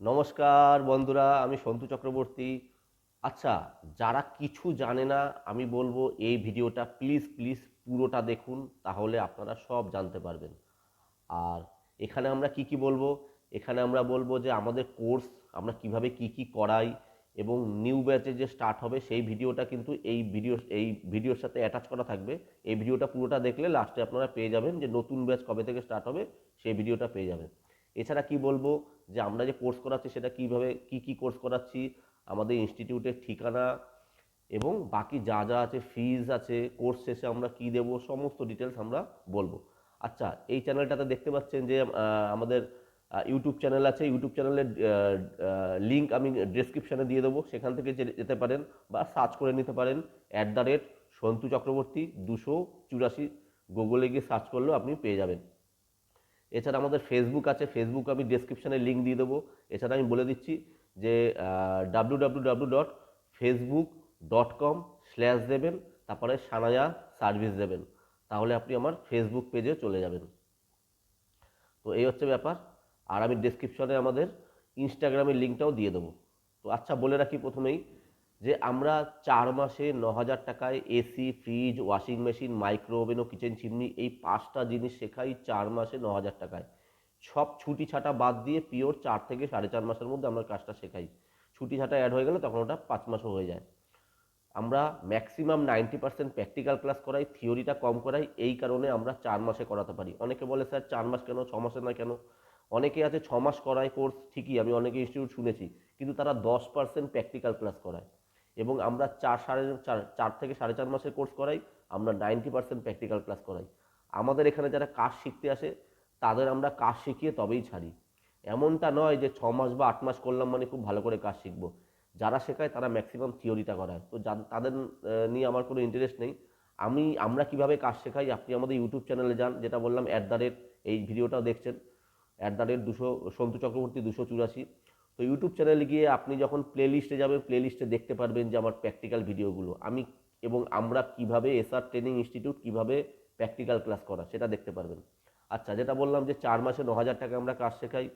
নমস্কার বন্ধুরা, আমি সন্তু চক্রবর্তী। আচ্ছা যারা কিছু জানে না, আমি বলব এই ভিডিওটা প্লিজ প্লিজ পুরোটা দেখুন, তাহলে আপনারা সব জানতে পারবেন। আর এখানে আমরা কি কি বলব? এখানে আমরা বলব যে আমাদের কোর্স আমরা কীভাবে কি কি করাই এবং নিউ ব্যাচে যে স্টার্ট হবে, সেই ভিডিওটা কিন্তু এই ভিডিও এই ভিডিওর সাথে অ্যাটাচ করা থাকবে। এই ভিডিওটা পুরোটা দেখলে লাস্টে আপনারা পেয়ে যাবেন যে নতুন ব্যাচ কবে থেকে স্টার্ট হবে, সেই ভিডিওটা পেয়ে যাবেন। এছাড়া কি বলব যে আমরা যে কোর্স করাচ্ছি সেটা কীভাবে, কি কি কোর্স করাচ্ছি, আমাদের ইনস্টিটিউটের ঠিকানা এবং বাকি যা যা আছে ফিজ আছে কোর্স শেষে আমরা কি দেব, সমস্ত ডিটেলস আমরা বলব। আচ্ছা এই চ্যানেলটাতে দেখতে পাচ্ছেন যে আমাদের ইউটিউব চ্যানেল আছে। ইউটিউব চ্যানেলের লিঙ্ক আমি ডেসক্রিপশানে দিয়ে দেবো। সেখান থেকে যেতে পারেন বা সার্চ করে নিতে পারেন। At the rate Santu Chakraborty দুশো চুরাশি। গুগলে গিয়ে সার্চ করলেও আপনি পেয়ে যাবেন। এছাড়া আমাদের ফেসবুক আছে ফেসবুক আমি ডেসক্রিপশানে লিঙ্ক দিয়ে দেবো। এছাড়া আমি বলে দিচ্ছি যে W W W dot Facebook dot com slash দেবেন তারপরে সানায়া সার্ভিস দেবেন তাহলে আপনি আমার ফেসবুক পেজে চলে যাবেন। তো এই হচ্ছে ব্যাপার। আর আমি ডেসক্রিপশনে আমাদের ইনস্টাগ্রামের লিঙ্কটাও দিয়ে দেবো। তো আচ্ছা বলে রাখি প্রথমেই যে আমরা চার মাসে ন হাজার টাকায় AC, fridge, washing machine micro oven ও কিচেন চিমনি এই পাঁচটা জিনিস শেখাই চার মাসে ন হাজার টাকায়। সব ছুটি ছাটা বাদ দিয়ে পিওর চার থেকে সাড়ে চার মাসের মধ্যে আমরা কাজটা শেখাই। ছুটি ছাটা অ্যাড হয়ে গেলে তখন ওটা পাঁচ মাসও হয়ে যায়। আমরা maximum ninety percent practical class করাই থিওরিটা কম করাই, এই কারণে আমরা চার মাসে করাতে পারি। অনেকে বলে, স্যার, চার মাস কেন? ছ মাসে না কেন? অনেকে আছে, ছ মাস করায় কোর্স ঠিকই, আমি অনেকে ইনস্টিটিউট শুনেছি। কিন্তু তারা দশ পার্সেন্ট প্র্যাকটিক্যাল ক্লাস করায়। এবং আমরা চার সাড়ে চার চার থেকে সাড়ে চার মাসের কোর্স করাই, আমরা নাইনটি পার্সেন্ট প্র্যাকটিক্যাল ক্লাস করাই। আমাদের এখানে যারা কাজ শিখতে আসে, তাদের আমরা কাজ শিখিয়ে তবেই ছাড়ি। এমনটা নয় যে ছ মাস বা আট মাস করলাম মানে খুব ভালো করে কাজ শিখব। যারা শেখায় তারা ম্যাক্সিমাম থিওরিটা করায়। তো তাদের নিয়ে আমার কোনো ইন্টারেস্ট নেই। আমি, আমরা কীভাবে কাজ শেখাই, আপনি আমাদের ইউটিউব চ্যানেলে যান, যেটা বললাম অ্যাট দ্য রেট এই ভিডিওটাও দেখছেন। অ্যাট দ্য রেট দুশো, সন্তু চক্রবর্তী দুশো চুরাশি। তো ইউটিউব চ্যানেলে গিয়ে আপনি যখন প্লে লিস্টে যাবেন প্লে লিস্টে দেখতে পারবেন যে আমার প্র্যাকটিক্যাল ভিডিওগুলো আমি এবং আমরা কীভাবে এসআর ট্রেনিং ইনস্টিটিউট কীভাবে প্র্যাকটিক্যাল ক্লাস করা, সেটা দেখতে পারবেন। আচ্ছা যেটা বললাম যে চার মাসে ন হাজার টাকা আমরা কাজ শেখাই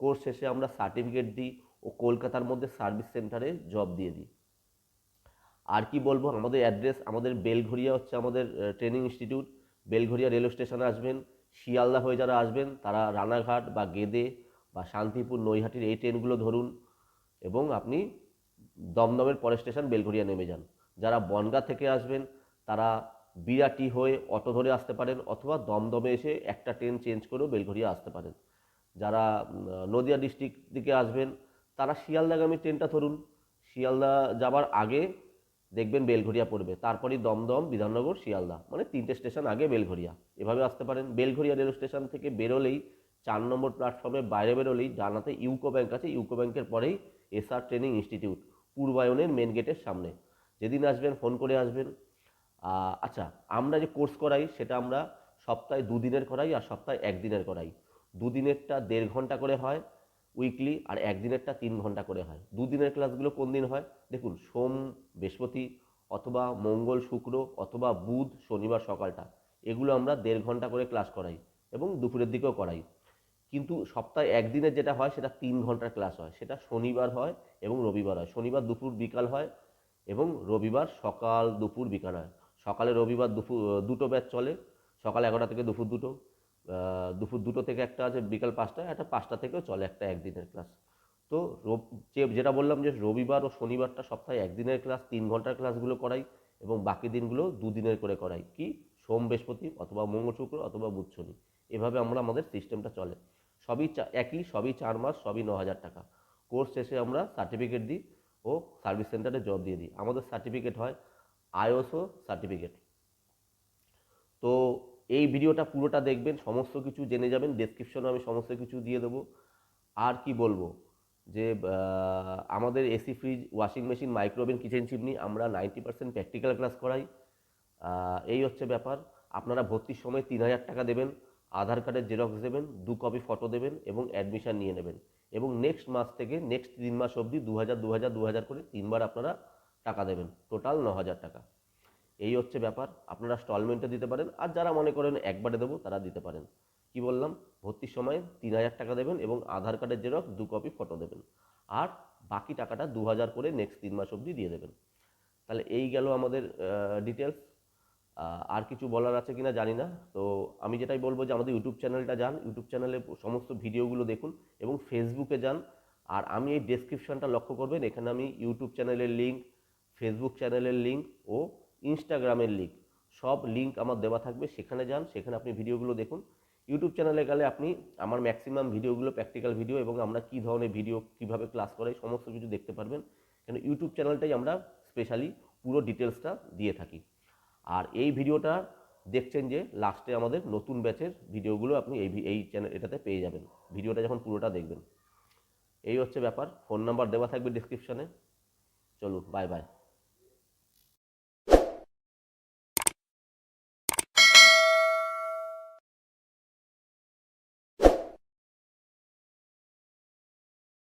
কোর্স শেষে আমরা সার্টিফিকেট দিই ও কলকাতার মধ্যে সার্ভিস সেন্টারে জব দিয়ে দিই। আর কি বলব, আমাদের অ্যাড্রেস আমাদের বেলঘরিয়া হচ্ছে আমাদের ট্রেনিং ইনস্টিটিউট বেলঘরিয়া রেলওয়ে স্টেশনে আসবেন, শিয়ালদা হয়ে যারা আসবেন, তারা রানাঘাট বা গেদে বা শান্তিপুর নৈহাটির এই ট্রেনগুলো ধরুন এবং আপনি দমদমের পরের স্টেশন বেলঘরিয়া নেমে যান। যারা বনগা থেকে আসবেন, তারা বিরাটি হয়ে অটো ধরে আসতে পারেন অথবা দমদমে এসে একটা ট্রেন চেঞ্জ করেও বেলঘরিয়া আসতে পারেন। যারা নদিয়া ডিস্ট্রিক্ট দিকে আসবেন, তারা শিয়ালদাগামী ট্রেনটা ধরুন। শিয়ালদা যাবার আগে দেখবেন বেলঘরিয়া পড়বে। তারপরেই দমদম, বিধাননগর, শিয়ালদা। মানে তিনটে স্টেশন আগে বেলঘরিয়া এভাবে আসতে পারেন। বেলঘরিয়া রেল স্টেশন থেকে বেরোলেই চার নম্বর প্ল্যাটফর্মে বাইরে বেরোলেই ডানাতে ইউকো ব্যাংক আছে। ইউকো ব্যাংকের পরেই এসআর ট্রেনিং ইনস্টিটিউট, পূর্বায়নের মেন গেটের সামনে। যেদিন আসবেন ফোন করে আসবেন। আচ্ছা আমরা যে কোর্স করাই, সেটা আমরা সপ্তাহে দুদিনের করাই আর সপ্তাহে একদিনের করাই। দুদিনেরটা দেড় ঘণ্টা করে হয় উইকলি আর একদিনেরটা তিন ঘণ্টা করে হয়। দুদিনের ক্লাসগুলো কোন দিন হয়? দেখুন, সোম, বৃহস্পতি অথবা মঙ্গল, শুক্র অথবা বুধ, শনিবার সকালটা, এগুলো আমরা দেড় ঘণ্টা করে ক্লাস করাই এবং দুপুরের দিকেও করাই। কিন্তু সপ্তাহে একদিনের যেটা হয়, সেটা তিন ঘণ্টার ক্লাস হয়। সেটা শনিবার হয় এবং রবিবার হয়। শনিবার দুপুর বিকাল হয় এবং রবিবার সকাল দুপুর বিকাল হয়। সকালে রবিবার দুপুর দুটো ব্যাচ চলে। সকাল এগারোটা থেকে দুপুর দুটো দুপুর দুটো থেকে একটা আছে, বিকাল পাঁচটা, একটা পাঁচটা থেকেও চলে একটা একদিনের ক্লাস তো যে, যেটা বললাম যে, রবিবার ও শনিবারটা সপ্তাহে একদিনের ক্লাস তিন ঘণ্টার ক্লাসগুলো করাই এবং বাকি দিনগুলো দুদিনের করে করাই। কি? সোম, বৃহস্পতি অথবা মঙ্গল, শুক্র অথবা বুধ, শনি। এভাবে আমরা আমাদের সিস্টেমটা চলে। সবই একই, সবই চার মাস, সবই ন হাজার টাকা। কোর্স শেষে আমরা সার্টিফিকেট দিই ও সার্ভিস সেন্টারে জব দিয়ে দিই। আমাদের সার্টিফিকেট হয় আইওসও সার্টিফিকেট তো এই ভিডিওটা পুরোটা দেখবেন, সমস্ত কিছু জেনে যাবেন ডেসক্রিপশনে আমি সমস্ত কিছু দিয়ে দেবো। আর কি বলব? যে আমাদের AC fridge washing machine micro oven kitchen chimney আমরা নাইনটি পার্সেন্ট প্র্যাকটিক্যাল ক্লাস করাই। এই হচ্ছে ব্যাপার। আপনারা ভর্তির সময় তিন হাজার টাকা দেবেন। আধার কার্ডের জেরক্স দেবেন, দু কপি ফটো দেবেন এবং অ্যাডমিশন নিয়ে নেবেন। এবং নেক্সট মাস থেকে নেক্সট তিন মাস অবধি দু হাজার দু হাজার দু হাজার করে তিনবার আপনারা টাকা দেবেন। টোটাল ন হাজার টাকা। এই হচ্ছে ব্যাপার। আপনারা স্টলমেন্টে দিতে পারেন। আর যারা মনে করেন একবারে দেবো, তারা দিতে পারেন। কি বললাম? ভর্তির সময় তিন হাজার টাকা দেবেন এবং আধার কার্ডের জেরক্স, দু কপি ফটো দেবেন। আর বাকি টাকাটা দু হাজার করে নেক্সট তিন মাস অবধি দিয়ে দেবেন। তাহলে এই গেল আমাদের ডিটেলস আর কিছু বলার আছে কিনা জানি না। তো আমি যেটাই বলব যে আমাদের ইউটিউব চ্যানেলটা যান। ইউটিউব চ্যানেলে সমস্ত ভিডিওগুলো দেখুন এবং ফেসবুকে যান। আর আমি এই ডেসক্রিপশনটা লক্ষ্য করবেন, এখানে আমি ইউটিউব চ্যানেলের লিঙ্ক ফেসবুক চ্যানেলের লিঙ্ক ও ইনস্টাগ্রামের লিঙ্ক সব লিঙ্ক আমার দেওয়া থাকবে। সেখানে যান, সেখানে আপনি ভিডিওগুলো দেখুন। ইউটিউব চ্যানেলে গেলে আপনি আমার ম্যাক্সিমাম ভিডিওগুলো প্র্যাকটিক্যাল ভিডিও এবং আমরা কী ধরনের ভিডিও কীভাবে ক্লাস করাই, সমস্ত কিছু দেখতে পারবেন। কেন ইউটিউব চ্যানেলটাই আমরা স্পেশালি পুরো ডিটেলসটা দিয়ে থাকি। আর এই ভিডিওটা দেখছেন যে লাস্টে আমাদের নতুন ব্যাচের ভিডিওগুলো আপনি এই এই চ্যানেল এটাতে পেয়ে যাবেন। ভিডিওটা যখন পুরোটা দেখবেন। এই হচ্ছে ব্যাপার। ফোন নাম্বার দেওয়া থাকবে ডিসক্রিপশানে চলুন বাই বাই